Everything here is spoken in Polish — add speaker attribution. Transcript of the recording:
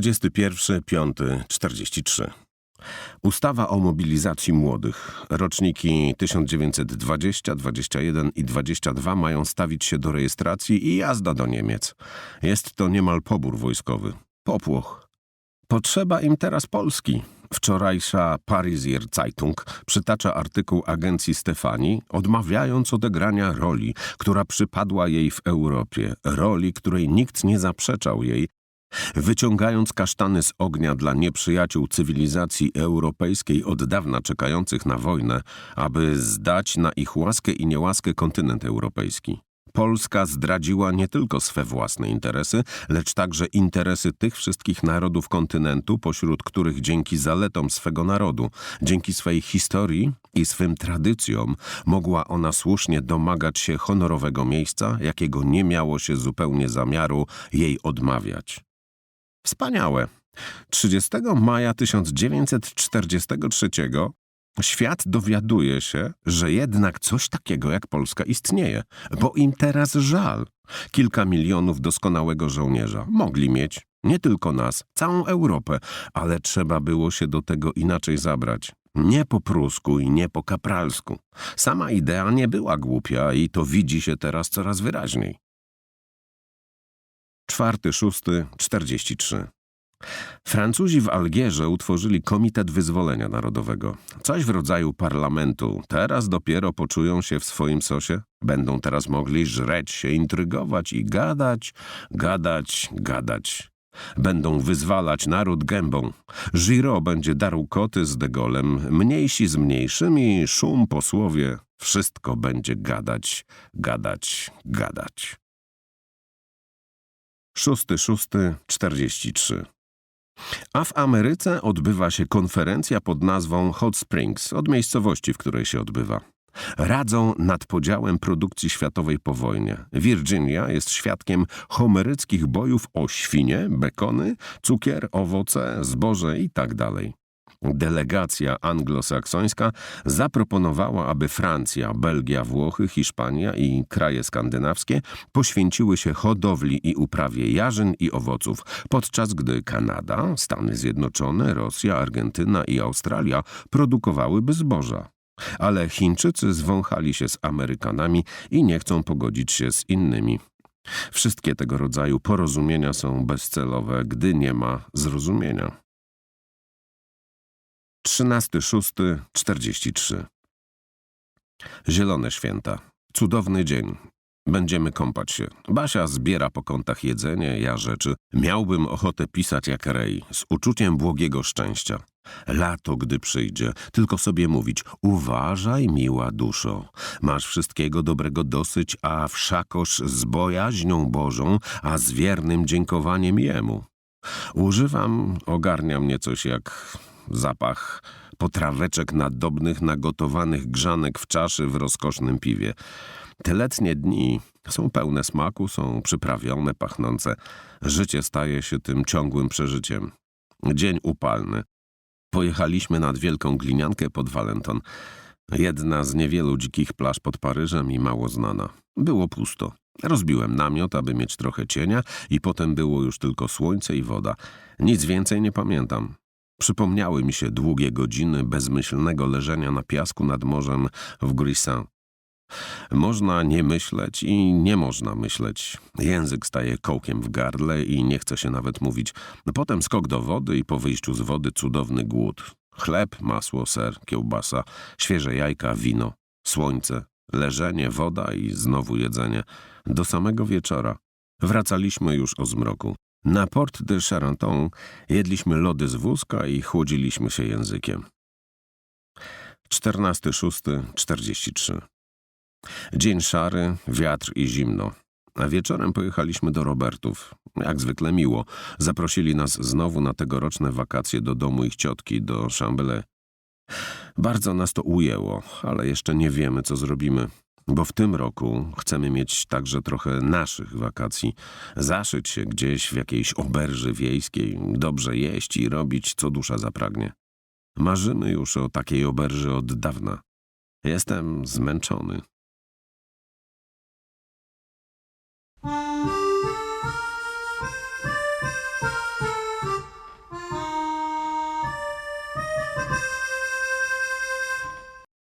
Speaker 1: 31, 5, 43. Ustawa o mobilizacji młodych. Roczniki 1920, 21 i 22 mają stawić się do rejestracji i jazda do Niemiec. Jest to niemal pobór wojskowy. Popłoch. Potrzeba im teraz Polski. Wczorajsza Parisier Zeitung przytacza artykuł agencji Stefani, odmawiając odegrania roli, która przypadła jej w Europie, roli, której nikt nie zaprzeczał jej, wyciągając kasztany z ognia dla nieprzyjaciół cywilizacji europejskiej od dawna czekających na wojnę, aby zdać na ich łaskę i niełaskę kontynent europejski. Polska zdradziła nie tylko swe własne interesy, lecz także interesy tych wszystkich narodów kontynentu, pośród których dzięki zaletom swego narodu, dzięki swej historii i swym tradycjom mogła ona słusznie domagać się honorowego miejsca, jakiego nie miało się zupełnie zamiaru jej odmawiać. Wspaniałe. 30 maja 1943 świat dowiaduje się, że jednak coś takiego jak Polska istnieje, bo im teraz żal. Kilka milionów doskonałego żołnierza mogli mieć, nie tylko nas, całą Europę, ale trzeba było się do tego inaczej zabrać. Nie po prusku i nie po kapralsku. Sama idea nie była głupia i to widzi się teraz coraz wyraźniej. 4-6-43 Francuzi w Algierze utworzyli Komitet Wyzwolenia Narodowego. Coś w rodzaju parlamentu. Teraz dopiero poczują się w swoim sosie. Będą teraz mogli żreć się, intrygować i gadać, gadać, gadać. Będą wyzwalać naród gębą. Giro będzie darł koty z degolem, mniejsi z mniejszymi, szum posłowie. Wszystko będzie gadać, gadać, gadać. 6-6-43 a w Ameryce odbywa się konferencja pod nazwą Hot Springs, od miejscowości, w której się odbywa. Radzą nad podziałem produkcji światowej po wojnie. Virginia jest świadkiem homeryckich bojów o świnie, bekony, cukier, owoce, zboże itd. Delegacja anglosaksońska zaproponowała, aby Francja, Belgia, Włochy, Hiszpania i kraje skandynawskie poświęciły się hodowli i uprawie jarzyn i owoców, podczas gdy Kanada, Stany Zjednoczone, Rosja, Argentyna i Australia produkowałyby zboża. Ale Chińczycy zwąchali się z Amerykanami i nie chcą pogodzić się z innymi. Wszystkie tego rodzaju porozumienia są bezcelowe, gdy nie ma zrozumienia. 13.06.43 Zielone święta. Cudowny dzień. Będziemy kąpać się. Basia zbiera po kątach jedzenie, ja rzeczy. Miałbym ochotę pisać jak rej, z uczuciem błogiego szczęścia. Lato, gdy przyjdzie, tylko sobie mówić, uważaj, miła duszo. Masz wszystkiego dobrego dosyć, a wszakoż z bojaźnią Bożą, a z wiernym dziękowaniem Jemu. Używam, ogarnia mnie coś jak zapach potraweczek nadobnych, nagotowanych grzanek w czaszy w rozkosznym piwie. Te letnie dni są pełne smaku, są przyprawione, pachnące. Życie staje się tym ciągłym przeżyciem. Dzień upalny. Pojechaliśmy nad Wielką Gliniankę pod Walenton. Jedna z niewielu dzikich plaż pod Paryżem i mało znana. Było pusto. Rozbiłem namiot, aby mieć trochę cienia i potem było już tylko słońce i woda. Nic więcej nie pamiętam. Przypomniały mi się długie godziny bezmyślnego leżenia na piasku nad morzem w Grissin. Można nie myśleć i nie można myśleć. Język staje kołkiem w gardle i nie chce się nawet mówić. Potem skok do wody i po wyjściu z wody cudowny głód. Chleb, masło, ser, kiełbasa, świeże jajka, wino, słońce, leżenie, woda i znowu jedzenie. Do samego wieczora. Wracaliśmy już o zmroku. Na Port de Charenton jedliśmy lody z wózka i chłodziliśmy się językiem. 14.06.43 Dzień szary, wiatr i zimno. A wieczorem pojechaliśmy do Robertów. Jak zwykle miło. Zaprosili nas znowu na tegoroczne wakacje do domu ich ciotki, do Chambelay. Bardzo nas to ujęło, ale jeszcze nie wiemy, co zrobimy. Bo w tym roku chcemy mieć także trochę naszych wakacji, zaszyć się gdzieś w jakiejś oberży wiejskiej, dobrze jeść i robić, co dusza zapragnie. Marzymy już o takiej oberży od dawna. Jestem zmęczony.